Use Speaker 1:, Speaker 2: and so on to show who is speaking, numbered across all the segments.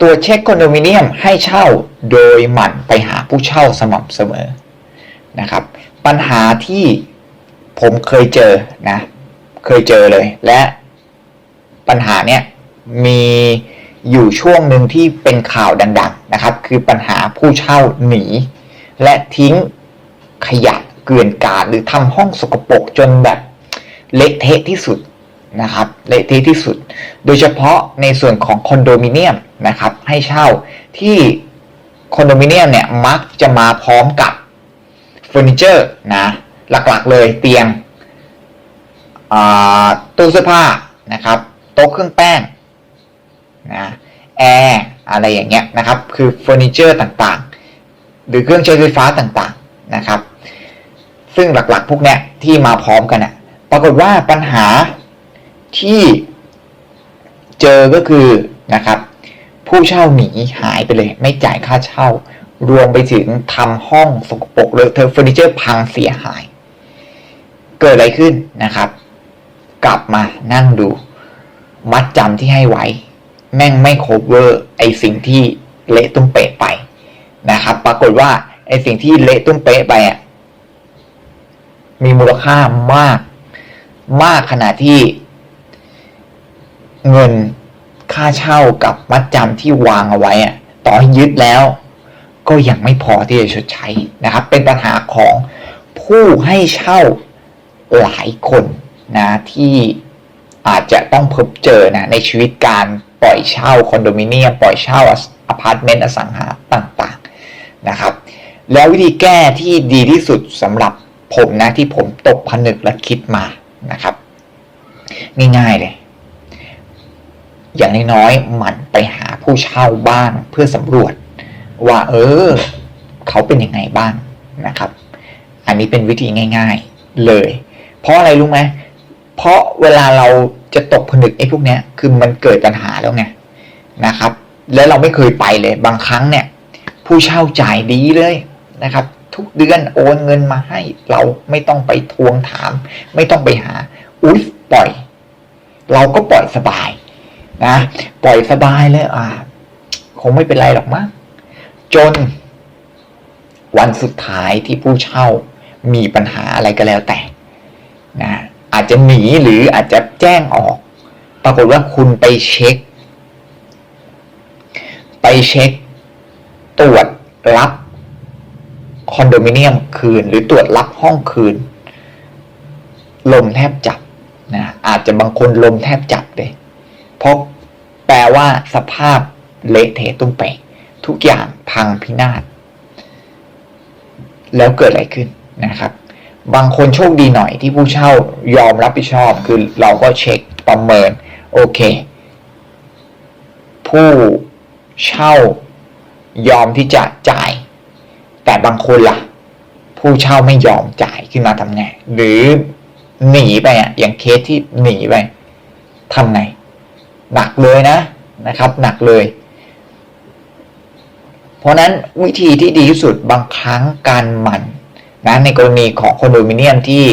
Speaker 1: ตัวเช็คคอนโดมิเนียมให้เช่าโดยหมั่นไปหาผู้เช่าสม่ำเสมอนะครับ ปัญหาที่ผมเคยเจอนะ เคยเจอเลย และปัญหาเนี้ยมีอยู่ช่วงหนึ่งที่เป็นข่าวดัง ๆนะครับ คือปัญหาผู้เช่าหนี และทิ้งขยะเกลื่อนกาดหรือทำห้องสกปรกจนแบบเละเทะที่สุด นะครับเละเทะที่สุด โดยเฉพาะในส่วนของคอนโดมิเนียมนะครับให้เช่าที่คอนโดมิเนียมเนี่ยมักจะมาพร้อมกับเฟอร์นิเจอร์นะหลักๆเลยเตียงตู้เสื้อผ้านะครับโต๊ะเครื่องแป้งนะแอร์อะไรอย่างเงี้ยนะครับคือเฟอร์นิเจอร์ต่างๆ หรือเครื่องใช้ไฟฟ้าต่างๆนะครับ ซึ่งหลักๆพวกเนี้ยที่มาพร้อมกันอะปรากฏว่าปัญหา ที่เจอก็คือนะครับผู้เช่าหนีหายไปเลย ไม่จ่ายค่าเช่า รวมไปถึงทำห้องสกปรกเลอะเทอะเฟอร์นิเจอร์พังเสียหาย เกิดอะไรขึ้นนะครับ กลับมานั่งดู มัดจำที่ให้ไว้ แม่งไม่ cover ไอสิ่งที่เละตุ้มเป๊ะไปนะครับ ปรากฏว่าไอสิ่งที่เละตุ้มเป๊ะไปอะมีมูลค่ามาก มากขนาดที่ เงินค่าเช่ากับมัดจำที่วางเอาไว้อะต่อให้ยึดแล้ว ก็ยังไม่พอที่จะชดใช้นะครับ เป็นปัญหาของผู้ให้เช่าหลายคนนะที่อาจจะต้องพบเจอนะในชีวิตการปล่อยเช่าคอนโดมิเนียมปล่อยเช่าอพาร์ตเมนต์อสังหาต่างๆนะครับ แล้ววิธีแก้ที่ดีที่สุดสำหรับผมนะที่ผมตกผนึกและคิดมานะครับ ง่ายๆเลย อย่างน้อยๆหมั่นไปหาผู้เช่าบ้างเพื่อสำรวจ ว่าเออ เขาเป็นยังไงบ้างนะครับ อันนี้เป็นวิธีง่าย ๆเลย เพราะอะไรรู้ไหมเพราะเวลาเราจะตกผนึกไอ้พวกเนี้ยคือมันเกิดปัญหาแล้วไงนะครับ แล้วเราไม่เคยไปเลย บางครั้งเนี่ย ผู้เช่าจ่ายดีเลยนะครับ ทุกเดือนโอนเงินมาให้เราไม่ต้องไปทวงถาม ไม่ต้องไปหาอุ๊ยปล่อย เราก็ปล่อยสบาย นะปล่อยสบายเลยอ่าคงไม่เป็นไรหรอกมั้งจน วันสุดท้ายที่ผู้เช่ามีปัญหาอะไรก็แล้วแต่นะอาจจะหนีหรืออาจจะแจ้งออก ปรากฏว่าคุณไปเช็ค ไปเช็ค ตรวจรับคอนโดมิเนียมคืน หรือตรวจรับห้องคืน ลมแทบจับนะอาจจะบางคนลมแทบจับเลย พราะแปลว่า สภาพเละเทะตุ้มเปทุกอย่างพังพินาศแล้วเกิดอะไรขึ้นนะครับ บางคนโชคดีหน่อยที่ผู้เช่ายอมรับผิดชอบ คือเราก็เช็คประเมิน โอเค ผู้เช่ายอมที่จะจ่าย แต่บางคนล่ะ ผู้เช่าไม่ยอมจ่ายขึ้นมาทำไงหรือหนีไปอะอย่างเคสที่หนีไปทำไง หนักเลยนะนะครับ หนักเลย เพราะนั้นวิธีที่ดีที่สุดบางครั้งการหมั่นนะในกรณีของคอนโดมิเนียมที่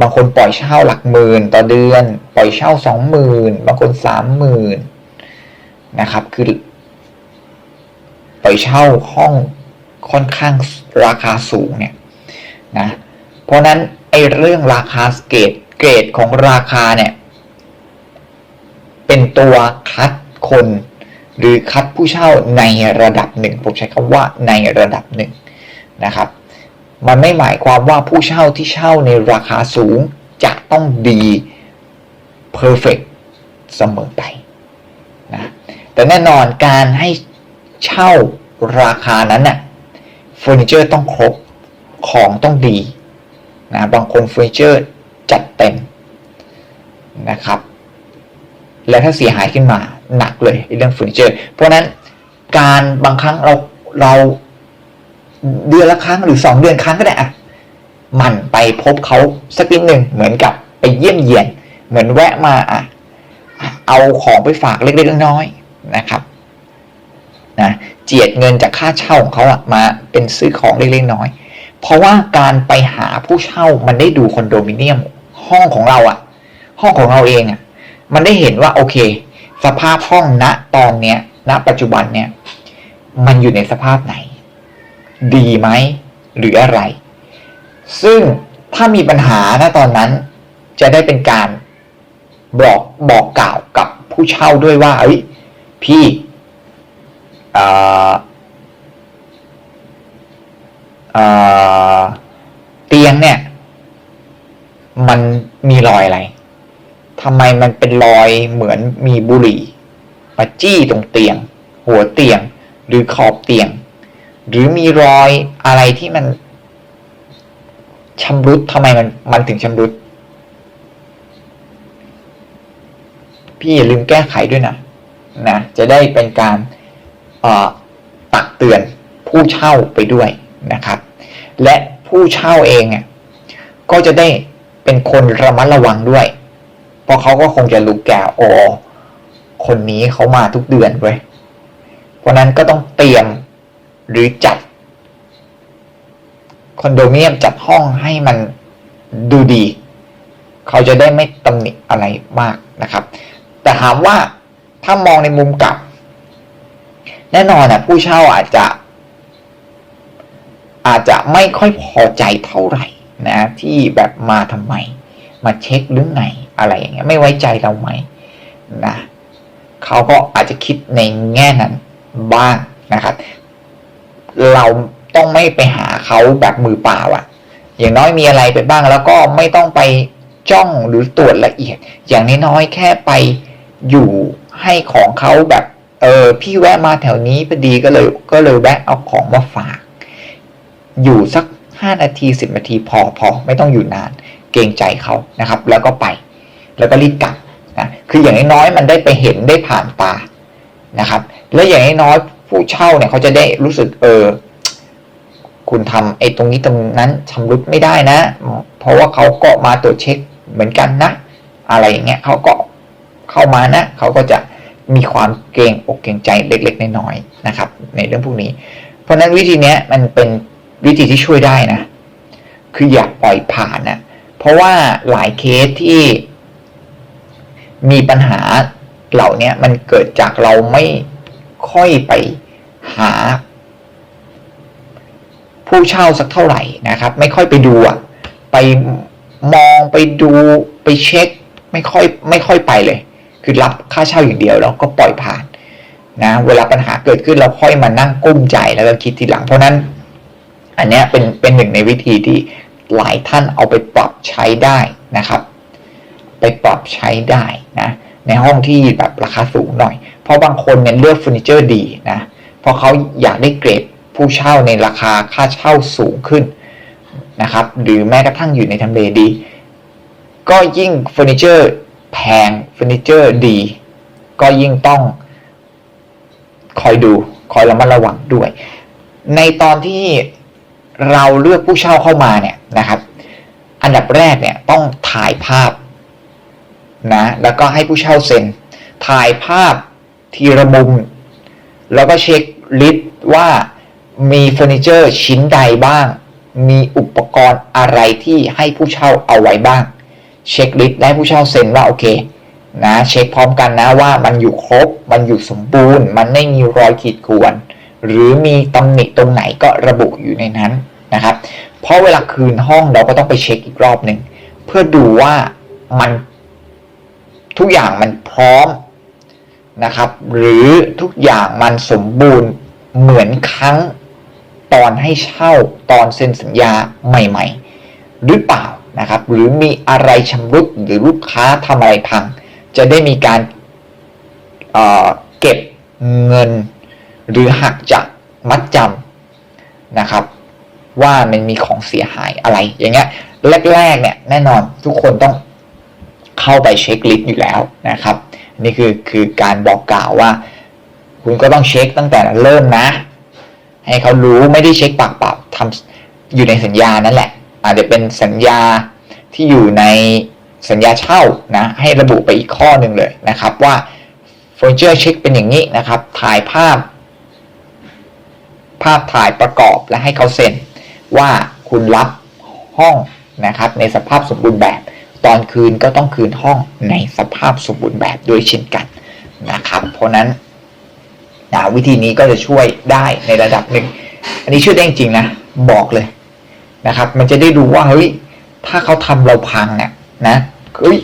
Speaker 1: บางคนปล่อยเช่าหลักหมื่นต่อเดือน ปล่อยเช่าสองหมื่นบางคนสามหมื่นนะครับคือปล่อยเช่าห้องค่อนข้างราคาสูงเนี่ยนะเพราะนั้นไอ้เรื่องราคาเกรดเกรดของราคาเนี่ย เป็นตัวคัดคน หรือคัดผู้เช่าในระดับหนึ่งผมใช้คำว่าในระดับหนึ่งนะครับ มันไม่หมายความว่าผู้เช่าที่เช่าในราคาสูงจะต้องดี perfect เสมอไปนะแต่แน่นอนการให้เช่าราคานั้นน่ะเฟอร์นิเจอร์ต้องครบของต้องดีนะบางคนเฟอร์นิเจอร์จัดเต็มนะครับ แล้วถ้าเสียหายขึ้นมาหนักเลยเรื่องเฟอร์นิเจอร์เพราะนั้นการบางครั้งเราเราเดือนละครั้งหรือสองเดือนครั้งก็ได้อะหมันไปพบเขาสักนิดหนึ่งเหมือนกับไปเยี่ยมเยียน เหมือนแวะมาอะเอาของไปฝากเล็กๆน้อยๆนะครับนะเจียดเงินจากค่าเช่าของเขาอะมาเป็นซื้อของเล็กๆน้อยเพราะว่าการไปหาผู้เช่ามันได้ดูคอนโดมิเนียมห้องของเราอะห้องของเราเองอะ มันได้เห็นว่าโอเค สภาพห้องณตอนเนี้ยณปัจจุบันเนี่ย มันอยู่ในสภาพไหน ดีไหมหรืออะไร ซึ่งถ้ามีปัญหาณตอนนั้น จะได้เป็นการบอกบอกกล่าวกับผู้เช่าด้วยว่าเอ้ยพี่เอ่อเอ่อเตียงเนี่ย มันมีรอยอะไร ทำไมมันเป็นรอยเหมือนมีบุหรี่มาจี้ตรงเตียง หัวเตียง หรือขอบเตียง หรือมีรอยอะไรที่มันชำรุดทำไมมันมันถึงชำรุด พี่อย่าลืมแก้ไขด้วยนะนะจะได้เป็นการตักเตือนผู้เช่าไปด้วยนะครับ และผู้เช่าเองเนี่ยก็จะได้เป็นคนระมัดระวังด้วย ราะเขาก็คงจะรู้แก่โอคนนี้เขามาทุกเดือนเว้ยเพราะนั้นก็ต้องเตรียมหรือจัดคอนโดมิเนียมจัดห้องให้มันดูดี เขาจะได้ไม่ตำหนิอะไรมากนะครับ แต่ถามว่าถ้ามองในมุมกลับ แน่นอนนะผู้เช่าอาจจะ อาจจะไม่ค่อยพอใจเท่าไหร่นะ ที่แบบมาทำไม มาเช็คหรือไง อะไรอย่างเงี้ยไม่ไว้ใจเราไหมนะเขาก็อาจจะคิดในแง่นั้นบ้างนะครับ เราต้องไม่ไปหาเขาแบบมือเปล่าอะอย่างน้อยมีอะไรไปบ้างแล้วก็ไม่ต้องไปจ้องหรือตรวจละเอียด อย่างน้อยๆแค่ไปอยู่ให้ของเขาแบบเออพี่แวะมาแถวนี้พอดีก็เลยก็เลยแวะเอาของมาฝาก อยู่สักห้านาทีสิบนาทีพอพอไม่ต้องอยู่นาน เกรงใจเขานะครับ แล้วก็ไป แล้วก็รีบกลับนะคืออย่างน้อยๆมันได้ไปเห็นได้ผ่านตานะครับ แล้วอย่างน้อยๆผู้เช่าเนี่ยเขาจะได้รู้สึกเออคุณทำไอ้ตรงนี้ตรงนั้นชำรุดไม่ได้นะ เพราะว่าเขาก็มาตรวจเช็คเหมือนกันนะ อะไรอย่างเงี้ยเขาก็เข้ามานะเขาก็จะมีความเกรงอกเกรงใจเล็กๆน้อยๆนะครับ ในเรื่องพวกนี้ เพราะนั้นวิธีเนี้ยมันเป็นวิธีที่ช่วยได้นะ คืออย่าปล่อยผ่านนะเพราะว่าหลายเคสที่ มีปัญหาเหล่านี้มันเกิดจากเราไม่ค่อยไปหา ผู้เช่าสักเท่าไหร่นะครับ ไม่ค่อยไปดูอะไปมองไปดูไปเช็ค ไม่ค่อยไม่ค่อยไปเลย คือรับค่าเช่าอย่างเดียวแล้วก็ปล่อยผ่านนะเวลาปัญหาเกิดขึ้นเราค่อยมานั่งกุ้มใจแล้วก็คิดทีหลัง เพราะนั้น อันนี้เป็นเป็นหนึ่งในวิธีที่หลายท่านเอาไปปรับใช้ได้นะครับ ไปปรับใช้ได้นะในห้องที่แบบราคาสูงหน่อย เพราะบางคนเนี่ยเลือกเฟอร์นิเจอร์ดีนะเพราะเขาอยากได้เกรดผู้เช่าในราคาค่าเช่าสูงขึ้นนะครับหรือแม้กระทั่งอยู่ในทำเลดี ก็ยิ่งเฟอร์นิเจอร์แพงเฟอร์นิเจอร์ดี ก็ยิ่งต้องคอยดูคอยระมัดระวังด้วย ในตอนที่เราเลือกผู้เช่าเข้ามาเนี่ยนะครับ อันดับแรกเนี่ยต้องถ่ายภาพ นะแล้วก็ให้ผู้เช่าเซ็น ถ่ายภาพทีละมุม แล้วก็เช็คลิสต์ว่ามีเฟอร์นิเจอร์ชิ้นใดบ้าง มีอุปกรณ์อะไรที่ให้ผู้เช่าเอาไว้บ้าง เช็คลิสต์และผู้เช่าเซ็นว่าโอเคนะเช็คพร้อมกันนะว่ามันอยู่ครบ มันอยู่สมบูรณ์ มันไม่มีรอยขีดข่วน หรือมีตำหนิตรงไหนก็ระบุอยู่ในนั้นนะครับ เพราะเวลาคืนห้องเราก็ต้องไปเช็คอีกรอบหนึ่งเพื่อดูว่ามัน ทุกอย่างมันพร้อมนะครับ หรือทุกอย่างมันสมบูรณ์เหมือนครั้งตอนให้เช่าตอนเซ็นสัญญาใหม่ ๆ หรือเปล่านะครับ หรือมีอะไรชำรุดหรือลูกค้าทำอะไรพัง จะได้มีการเเก็บเงิน หรือหักจากมัดจำนะครับ ว่ามันมีของเสียหายอะไรอย่างเงี้ยแรกๆเนี่ยแน่นอนทุกคนต้อง เข้าไปเช็คลิสต์อยู่แล้วนะครับ นี่คือคือการบอกกล่าวว่า คุณก็ต้องเช็คตั้งแต่เริ่มนะ ให้เขารู้ไม่ได้เช็คปากเปล่าทำอยู่ในสัญญานั่นแหละ อาจจะเป็นสัญญาที่อยู่ในสัญญาเช่านะให้ระบุไปอีกข้อหนึ่งเลยนะครับว่าเฟอร์นิเจอร์เช็คเป็นอย่างนี้นะครับ ถ่ายภาพ ภาพถ่ายประกอบและให้เขาเซ็นว่าคุณรับห้องนะครับในสภาพสมบูรณ์แบบ ตอนคืนก็ต้องคืนห้องในสภาพสมบูรณ์แบบด้วยเช่นกันนะครับ เพราะนั้นนะวิธีนี้ก็จะช่วยได้ในระดับหนึ่ง อันนี้ช่วยได้จริงนะ บอกเลยนะครับ มันจะได้ดูว่าเฮ้ยถ้าเขาทำเราพังเนี่ยนะเฮ้ย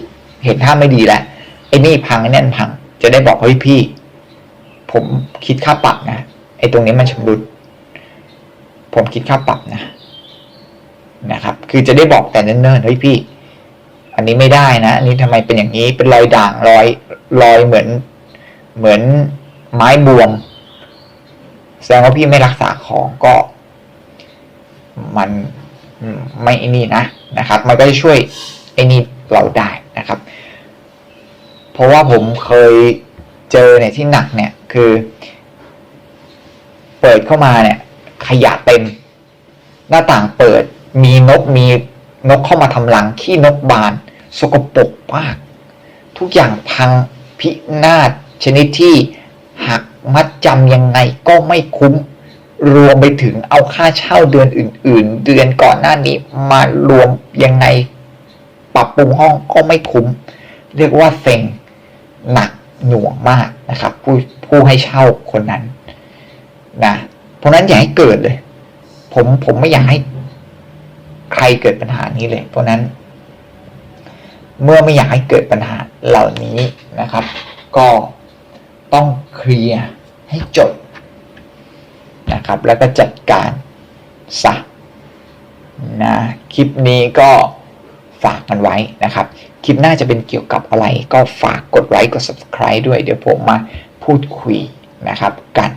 Speaker 1: เห็นท่าไม่ดีแล้วไอ้นี่พังไอ้นั่นพัง จะได้บอกเฮ้ยพี่ ผมคิดค่าปรับนะไอ้ตรงนี้มันชำรุด ผมคิดค่าปรับนะนะครับ คือจะได้บอกแต่เนิ่นๆเฮ้ยพี่ อันนี้ไม่ได้นะอันนี้ทำไมเป็นอย่างนี้เป็นรอยด่างรอยรอยเหมือนเหมือนไม้บวม แสดงว่าพี่ไม่รักษาของก็มันไม่อนี่นะนะครับ มันก็จะช่วยไอ้นี่เราได้นะครับ เพราะว่าผมเคยเจอเนี่ยที่หนักเนี่ยคือ เปิดเข้ามาเนี่ย ขยะเต็ม หน้าต่างเปิดมีนกมีนกเข้ามาทำรังขี้นกบาน สกปรกมาก ทุกอย่างพังพินาศชนิดที่หักมัดจำยังไงก็ไม่คุ้ม รวมไปถึงเอาค่าเช่าเดือนอื่น ๆ เดือนก่อนหน้านี้มารวมยังไง ปรับปรุงห้องก็ไม่คุ้ม เรียกว่าเซ็งหนักหน่วงมากนะครับ ผู้ผู้ให้เช่าคนนั้นนะเพราะนั้นอย่าให้เกิดเลย ผมผมไม่อยากให้ใครเกิดปัญหานี้เลย เพราะนั้น เมื่อไม่อยากให้เกิดปัญหาเหล่านี้นะครับ ก็ต้องเคลียร์ให้จบนะครับ แล้วก็จัดการซะนะคลิปนี้ก็ฝากมันไว้นะครับ คลิปหน้าจะเป็นเกี่ยวกับอะไร ก็ฝากกดไลค์กด subscribe ด้วยเดี๋ยวผมมาพูดคุยนะครับกัน